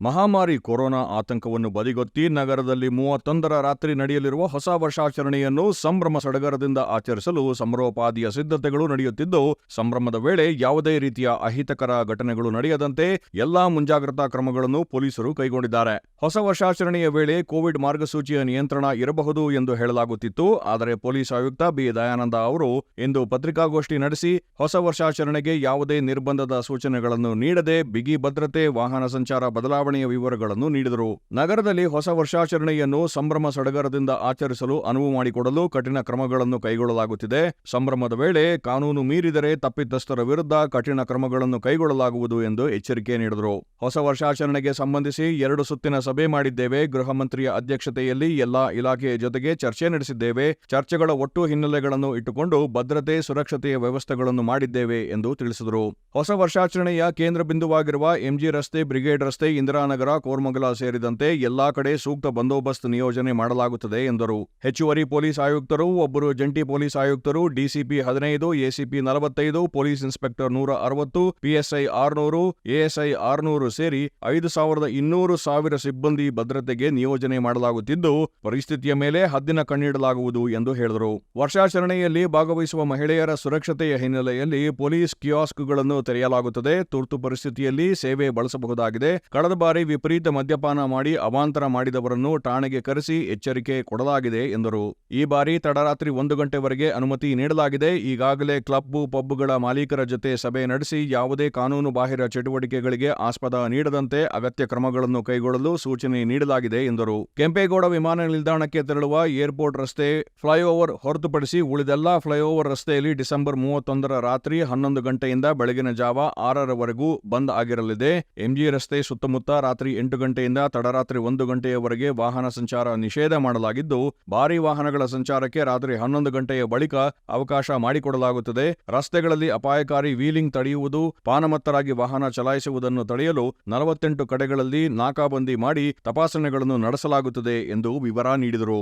ಮಹಾಮಾರಿ ಕೊರೋನಾ ಆತಂಕವನ್ನು ಬದಿಗೊತ್ತಿ ನಗರದಲ್ಲಿ ಮೂವತ್ತೊಂದರ ರಾತ್ರಿ ನಡೆಯಲಿರುವ ಹೊಸ ವರ್ಷಾಚರಣೆಯನ್ನು ಸಂಭ್ರಮ ಸಡಗರದಿಂದ ಆಚರಿಸಲು ಸಮರೋಪಾದಿಯ ಸಿದ್ಧತೆಗಳು ನಡೆಯುತ್ತಿದ್ದು, ಸಂಭ್ರಮದ ವೇಳೆ ಯಾವುದೇ ರೀತಿಯ ಅಹಿತಕರ ಘಟನೆಗಳು ನಡೆಯದಂತೆ ಎಲ್ಲಾ ಮುಂಜಾಗ್ರತಾ ಕ್ರಮಗಳನ್ನು ಪೊಲೀಸರು ಕೈಗೊಂಡಿದ್ದಾರೆ. ಹೊಸ ವರ್ಷಾಚರಣೆಯ ವೇಳೆ ಕೋವಿಡ್ ಮಾರ್ಗಸೂಚಿಯ ನಿಯಂತ್ರಣ ಇರಬಹುದು ಎಂದು ಹೇಳಲಾಗುತ್ತಿತ್ತು. ಆದರೆ ಪೊಲೀಸ್ ಆಯುಕ್ತ ಬಿ. ದಯಾನಂದ ಅವರು ಇಂದು ಪತ್ರಿಕಾಗೋಷ್ಠಿ ನಡೆಸಿ, ಹೊಸ ವರ್ಷಾಚರಣೆಗೆ ಯಾವುದೇ ನಿರ್ಬಂಧದ ಸೂಚನೆಗಳನ್ನು ನೀಡದೆ ಬಿಗಿ ಭದ್ರತೆ, ವಾಹನ ಸಂಚಾರ ಬದಲಾವಣೆಯ ವಿವರಗಳನ್ನು ನೀಡಿದರು. ನಗರದಲ್ಲಿ ಹೊಸ ವರ್ಷಾಚರಣೆಯನ್ನು ಸಂಭ್ರಮ ಸಡಗರದಿಂದ ಆಚರಿಸಲು ಅನುವು ಮಾಡಿಕೊಡಲು ಕಠಿಣ ಕ್ರಮಗಳನ್ನು ಕೈಗೊಳ್ಳಲಾಗುತ್ತಿದೆ. ಸಂಭ್ರಮದ ವೇಳೆ ಕಾನೂನು ಮೀರಿದರೆ ತಪ್ಪಿತಸ್ಥರ ವಿರುದ್ಧ ಕಠಿಣ ಕ್ರಮಗಳನ್ನು ಕೈಗೊಳ್ಳಲಾಗುವುದು ಎಂದು ಎಚ್ಚರಿಕೆ ನೀಡಿದರು. ಹೊಸ ವರ್ಷಾಚರಣೆಗೆ ಸಂಬಂಧಿಸಿ ಎರಡು ಸುತ್ತಿನ ಸಭೆ ಮಾಡಿದ್ದೇವೆ. ಗೃಹ ಮಂತ್ರಿಯ ಅಧ್ಯಕ್ಷತೆಯಲ್ಲಿ ಎಲ್ಲಾ ಇಲಾಖೆಯ ಜೊತೆಗೆ ಚರ್ಚೆ ನಡೆಸಿದ್ದೇವೆ. ಚರ್ಚೆಗಳ ಒಟ್ಟು ಹಿನ್ನೆಲೆಗಳನ್ನು ಇಟ್ಟುಕೊಂಡು ಭದ್ರತೆ, ಸುರಕ್ಷತೆಯ ವ್ಯವಸ್ಥೆಗಳನ್ನು ಮಾಡಿದ್ದೇವೆ ಎಂದು ತಿಳಿಸಿದರು. ಹೊಸ ವರ್ಷಾಚರಣೆಯ ಕೇಂದ್ರ ಬಿಂದುವಾಗಿರುವ ಎಂಜಿ ರಸ್ತೆ, ಬ್ರಿಗೇಡ್ ರಸ್ತೆ ಇಂದಿರಾನಗರ ಕೋರ್ಮಂಗಲ ಸೇರಿದಂತೆ ಎಲ್ಲಾ ಕಡೆ ಸೂಕ್ತ ಬಂದೋಬಸ್ತ್ ನಿಯೋಜನೆ ಮಾಡಲಾಗುತ್ತದೆ ಎಂದರು. ಹೆಚ್ಚುವರಿ ಪೊಲೀಸ್ ಆಯುಕ್ತರು, ಒಬ್ಬರು ಜಂಟಿ ಪೊಲೀಸ್ ಆಯುಕ್ತರು, ಡಿಸಿಪಿ ಹದಿನೈದು, ಎಸಿಪಿ ನಲವತ್ತೈದು, ಪೊಲೀಸ್ ಇನ್ಸ್ಪೆಕ್ಟರ್ ನೂರ ಅರವತ್ತು, ಪಿಎಸ್ಐ ಆರುನೂರು, ಎಎಸ್ಐ ಆರುನೂರು ಸೇರಿ ಐದು ಸಾವಿರದ ಇನ್ನೂರು ಸಾವಿರ ಸಿಬ್ಬಂದಿ ಭದ್ರತೆಗೆ ನಿಯೋಜನೆ ಮಾಡಲಾಗುತ್ತಿದ್ದು, ಪರಿಸ್ಥಿತಿಯ ಮೇಲೆ ಹದ್ದಿನ ಕಣ್ಣಿಡಲಾಗುವುದು ಎಂದು ಹೇಳಿದರು. ವರ್ಷಾಚರಣೆಯಲ್ಲಿ ಭಾಗವಹಿಸುವ ಮಹಿಳೆಯರ ಸುರಕ್ಷತೆಯ ಹಿನ್ನೆಲೆಯಲ್ಲಿ ಪೊಲೀಸ್ ಕಿಯಾಸ್ಕ್ಗಳನ್ನು ತೆರೆಯಲಾಗುತ್ತದೆ. ತುರ್ತು ಪರಿಸ್ಥಿತಿಯಲ್ಲಿ ಸೇವೆ ಬಳಸಬಹುದಾಗಿದೆ. ಕಳೆದ ಬಾರಿ ವಿಪರೀತ ಮದ್ಯಪಾನ ಮಾಡಿ ಅವಾಂತರ ಮಾಡಿದವರನ್ನು ಠಾಣೆಗೆ ಕರೆಸಿ ಎಚ್ಚರಿಕೆ ಕೊಡಲಾಗಿದೆ ಎಂದರು. ಈ ಬಾರಿ ತಡರಾತ್ರಿ ಒಂದು ಗಂಟೆವರೆಗೆ ಅನುಮತಿ ನೀಡಲಾಗಿದೆ. ಈಗಾಗಲೇ ಕ್ಲಬ್ ಪಬ್ಗಳ ಮಾಲೀಕರ ಜೊತೆ ಸಭೆ ನಡೆಸಿ ಯಾವುದೇ ಕಾನೂನು ಬಾಹಿರ ಚಟುವಟಿಕೆಗಳಿಗೆ ಆಸ್ಪದ ನೀಡದಂತೆ ಅಗತ್ಯ ಕ್ರಮಗಳನ್ನು ಕೈಗೊಳ್ಳಲು ಸೂಚನೆ ನೀಡಲಾಗಿದೆ ಎಂದರು. ಕೆಂಪೇಗೌಡ ವಿಮಾನ ನಿಲ್ದಾಣಕ್ಕೆ ತೆರಳುವ ಏರ್ಪೋರ್ಟ್ ರಸ್ತೆ ಫ್ಲೈಓವರ್ ಹೊರತುಪಡಿಸಿ ಉಳಿದೆಲ್ಲ ಫ್ಲೈಓವರ್ ರಸ್ತೆಯಲ್ಲಿ ಡಿಸೆಂಬರ್ ಮೂವತ್ತೊಂದರ ರಾತ್ರಿ ಹನ್ನೊಂದು ಗಂಟೆಯಿಂದ ಬೆಳಗಿನ ಜಾವ ಆರರವರೆಗೂ ಬಂದ್ ಆಗಿರಲಿದೆ. ಎಂಜಿ ರಸ್ತೆ ಸುತ್ತಮುತ್ತ ರಾತ್ರಿ ಎಂಟು ಗಂಟೆಯಿಂದ ತಡರಾತ್ರಿ ಒಂದು ಗಂಟೆಯವರೆಗೆ ವಾಹನ ಸಂಚಾರ ನಿಷೇಧ ಮಾಡಲಾಗಿದ್ದು, ಭಾರಿ ವಾಹನಗಳ ಸಂಚಾರಕ್ಕೆ ರಾತ್ರಿ ಹನ್ನೊಂದು ಗಂಟೆಯ ಬಳಿಕ ಅವಕಾಶ ಮಾಡಿಕೊಡಲಾಗುತ್ತದೆ. ರಸ್ತೆಗಳಲ್ಲಿ ಅಪಾಯಕಾರಿ ವೀಲಿಂಗ್ ತಡೆಯುವುದು, ಪಾನಮತ್ತರಾಗಿ ವಾಹನ ಚಲಾಯಿಸುವುದನ್ನು ತಡೆಯಲು ನಲವತ್ತೆಂಟು ಕಡೆಗಳಲ್ಲಿ ನಾಕಾಬಂದಿ ಮಾಡಿ ತಪಾಸಣೆಗಳನ್ನು ನಡೆಸಲಾಗುತ್ತದೆ ಎಂದು ವಿವರ ನೀಡಿದರು.